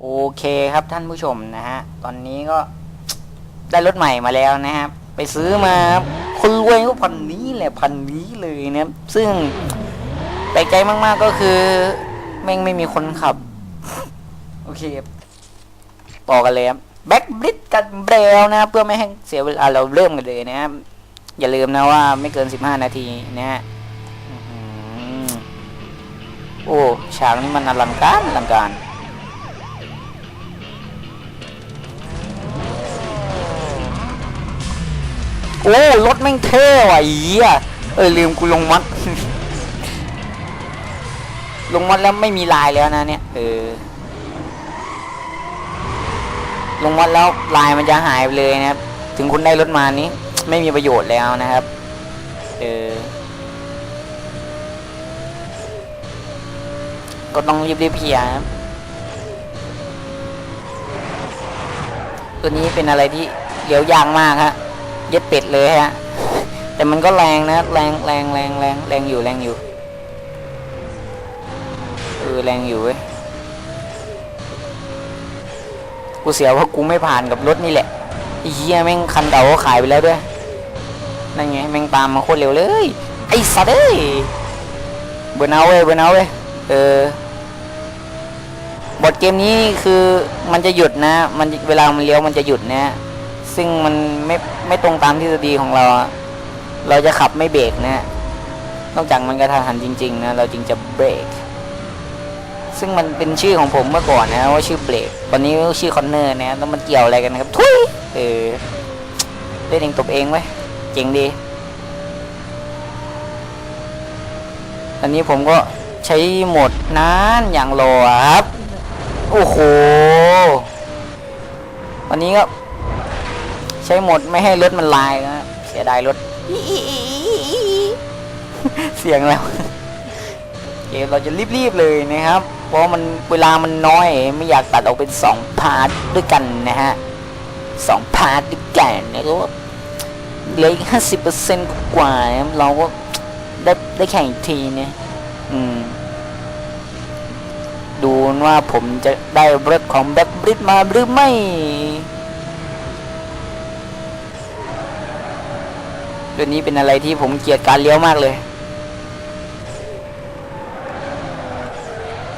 โอเคครับท่านผู้ชมนะฮะ ตอนนี้ก็ได้รถใหม่มาแล้วนะครับ ไปซื้อมาครับคนรวยก็พันนี้แหละพันนี้เลยนะครับ ซึ่งแปลกใจมาก ๆก็คือแม่งไม่มีคนขับ โอเคต่อกันเลยครับแบ็กบลิดกันเบรลนะเพื่อไม่ให้เสียเวลาเราเริ่มกันเลยนะครับ อย่าลืมนะว่าไม่เกิน15นาทีนะฮะโอ้ฉากนี้มันอลังการอลังการ โอ้รถแม่งเท่ว่ะอีอะเออลืมกูลงมัด ลงมัดแล้วไม่มีลายแล้วนะเนี่ยเออลงมัดแล้วลายมันจะหายไปเลยนะครับ ถึงคุณได้รถมานี้ ไม่มีประโยชน์แล้วนะครับ เออก็ต้องรีบๆเพียครับตัวนี้เป็นอะไรที่เลี้ยวยากมากฮะ เย็ดเป็ดเลยฮะ แต่มันก็แรงนะ แรงแรงแรงแรงแรงอยู่แรงอยู่เออแรงอยู่เว้ยกูเสียเพราะกูไม่ผ่านกับรถนี่แหละไอ้เหี้ยแม่งคันเก่าก็ขายไปแล้วด้วยนั่นไงแม่งตามมาโคตรเร็วเลยไอ้สัตว์เอ้ยเบอร์เอาเว้ยเบอร์เอาเว้ยเออบทเกมนี้คือมันจะหยุดนะ มันเวลามันเลี้ยวมันจะหยุดนะ ซึ่งมันไม่ไม่ตรงตามทฤษฎีของเรา เราจะขับไม่เบรกนะนอกจากมันกระทันหันจริง ๆ นะ เราจึงจะเบรกซึ่งมันเป็นชื่อของผมเมื่อก่อนนะว่าชื่อเบรกตอนนี้ชื่อคอนเนอร์นะแล้วมันเกี่ยวอะไรกันนะครับทุยเออเล่นเองตบเองไว้เจ๋งดีอันนี้ผมก็ใช้โหมดนานอย่างโลอครับ โอ้โห วันนี้ก็ ใช้หมดไม่ให้รถมันลายนะเสียดายรถ เสียงแล้วเกมเราจะรีบๆเลยนะครับ เพราะมันเวลามันน้อยไม่อยากตัดออกเป็นสองพาร์ทด้วยกันนะฮะสองพาร์ทด้วยกันนะครับเหลืออีกห้าสิบเปอร์เซ็นต์กว่าเราก็ได้ได้แข่งอีกทีเนี่ยอืม ดูว่าผมจะได้รถของแบ็คบริดมาหรือไม่ เรื่องนี้เป็นอะไรที่ผมเกลียดการเลี้ยวมากเลย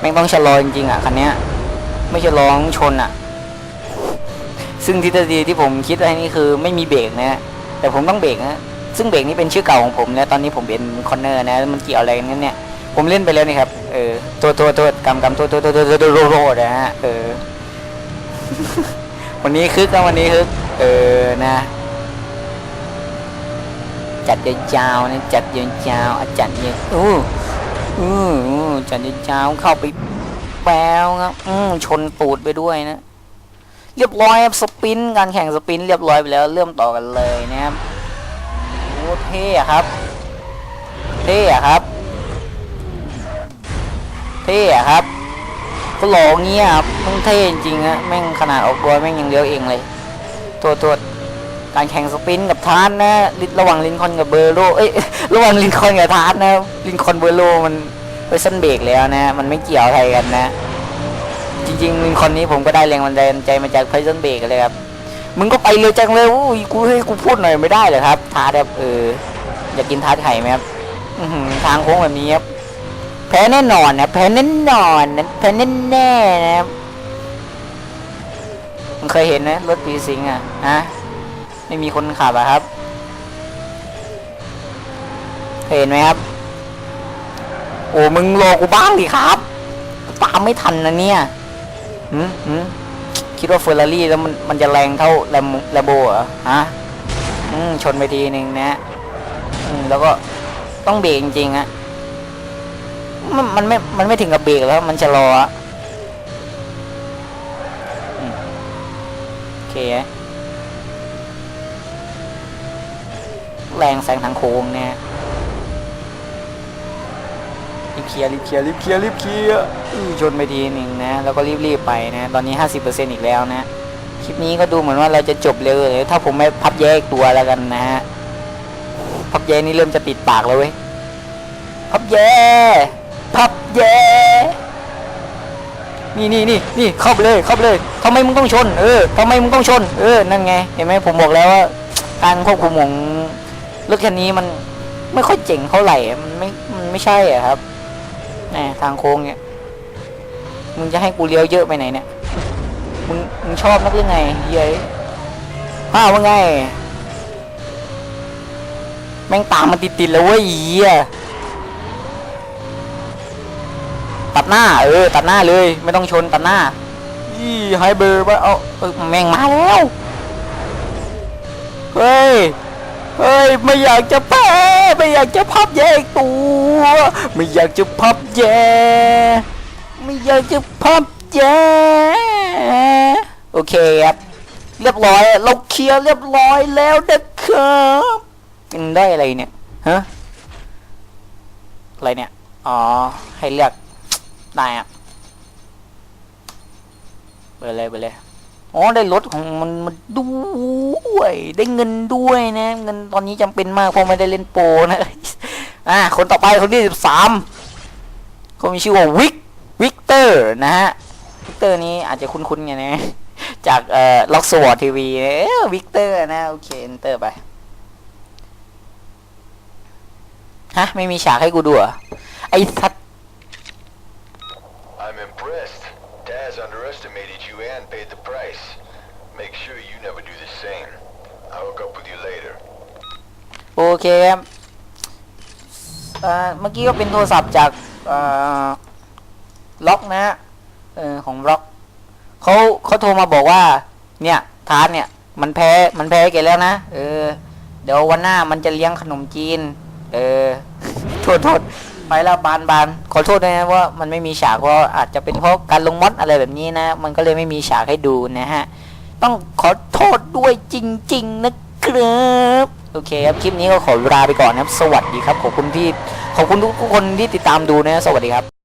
แม่งต้องชะลอจริงๆอะคันเนี้ยไม่ชะลอต้องชนอะ ซึ่งทฤษฎีที่ผมคิดไว้นี่คือไม่มีเบรกนะ แต่ผมต้องเบรกนะ ซึ่งเบรกนี้เป็นชื่อเก่าของผมนะตอนนี้ผมเป็นคอนเนอร์นะ มันเกี่ยวอะไรกันเนี่ย ผมเล่นไปแล้วนี่ครับ เออโทษโทษโทษกำกำโทษโทษโทษโทษโทษโทษโทษนะฮะ เออ วันนี้คึกนะวันนี้คึก เออ นะ จัดยาวๆนะจัดยาวๆอะจัดยาวอู้อู้อู้จัดยาวๆเข้าไปแปวครับอืมชนตูดไปด้วยนะเรียบร้อยครับสปินการแข่งสปินเรียบร้อยไปแล้วเริ่มต่อกันเลยนะครับโอ้เท่อะครับ เท่อะครับ เท่อะครับก็หล่อเงี้ยครับมึงเท่จริงๆฮะแม่งขนาดออกตัวแม่งยังเลี้ยวเองเลยโทษโทษ การแข่งสปินกับทาร์นนะลิระหว่างลินคอนกับเบอร์โลเอ้ยระหว่างลินคอนกับทาร์นนะลินคอนเบอร์โลมันไปสั้นเบรกแล้วนะมันไม่เกี่ยวอะไรกันนะ จริงๆลินคอนนี้ผมก็ได้แรงบันดาลใจมาจากไพซันเบรกเลยครับมึงก็ไปเร็วจังเลยอุ้ยกูให้กูพูดหน่อยไม่ได้เหรอครับทาร์แบบเอออยากกินทาร์ไข่ไหมครับทางโค้งแบบนี้ครับแพ้แน่นอนนะแพ้แน่นอนนะแพ้แน่แน่นะครับมึงเคยเห็นไหมรถปีสิงอะฮะ ไม่มีคนขับอะครับ เห็นไหมครับ โอ้มึงรอกูบ้างดิครับ ตามไม่ทันนะเนี่ยหืมหืมคิดว่าเฟอร์รารี่แล้วมันมันจะแรงเท่าแลมแลมโบเหรอฮะอืมชนไปทีหนึ่งนะอืมแล้วก็ต้องเบรกจริงๆอะมันมันไม่ มันไม่ถึงกับเบรกแล้ว มันจะรออะโอเค แรงแซงทางโค้งเนี่ยรีบเคลียร์รีบเคลียร์รีบเคลียร์รีบเคลียร์ชนไปทีหนึ่งนะแล้วก็รีบๆไปนะตอนนี้ 50%อีกแล้วนะคลิปนี้ก็ดูเหมือนว่าเราจะจบเร็วเลยถ้าผมไม่พับแยกตัวแล้วกันนะฮะพับแยกนี่เริ่มจะติดปากแล้วเว้ยพับแยพับแย่นี่นี่นี่นี่เข้าไปเลยเข้าไปเลยทำไมมึงต้องชน เออทำไมมึงต้องชน เออนั่นไงเห็นไหมผมบอกแล้วว่าการควบคุมของ รถคันนี้มันไม่ค่อยเจ๋งเท่าไหร่ มันไม่ มันไม่ใช่อะครับแหมทางโค้งเนี่ย มึงจะให้กูเลี้ยวเยอะไปไหนเนี่ย มึง มึงชอบนักหรือไงเย้ยห้าวว่าไง แม่งตามมันติดๆแล้วเว้ยเหี้ยตัดหน้า เออ ตัดหน้าเลย ไม่ต้องชนตัดหน้ายี่ไฮเบอร์ว่าเอาเออแม่งมาแล้ว เฮ้ย เฮ้ยไม่อยากจะแพ้ไม่อยากจะพับแยกตัว ไม่อยากจะพับแย่ไม่อยากจะพับแย่โอเคครับเรียบร้อยเราเคลียร์เรียบร้อยแล้วนะครับได้อะไรเนี่ยฮะอะไรเนี่ยอ๋อให้เลือกได้อะไปเลยไปเลย อ๋อได้รถของมันมันด้วย ได้เงินด้วยนะ เงินตอนนี้จำเป็นมากเพราะไม่ได้เล่นโปรนะอะคนต่อไปคนที่สิบสามเขามีชื่อว่าวิกวิกเตอร์นะฮะวิกเตอร์นี้อาจจะคุ้นๆไงนะจากเอ่อล็อกสวอตทีวีเออวิกเตอร์นะโอเคเอนเตอร์ไปฮะไม่มีฉากให้กูดูเหรอไอ้สัต Daz underestimated you and paid the price. Make sure you never do the same. I'll hook up with you later. โอเคครับเอ่อเมื่อกี้ก็เป็นโทรศัพท์จากเอ่อล็อกนะฮะเออของล็อกเขาเขาโทรมาบอกว่า เนี่ยทาร์ตเนี่ย มันแพ้มันแพ้แกแล้วนะเออ เดี๋ยววันหน้ามันจะเลี้ยงขนมจีน เออ โทษโทษ ไปแล้วบานบานขอโทษด้วยนะว่ามันไม่มีฉากเพราะอาจจะเป็นเพราะการลงมอดอะไรแบบนี้นะ มันก็เลยไม่มีฉากให้ดูนะฮะ ต้องขอโทษด้วยจริง ๆ นะครับโอเคครับคลิปนี้ก็ขอลาไปก่อนนะครับ สวัสดีครับขอบคุณที่ขอบคุณทุกคนที่ติดตามดูนะสวัสดีครับ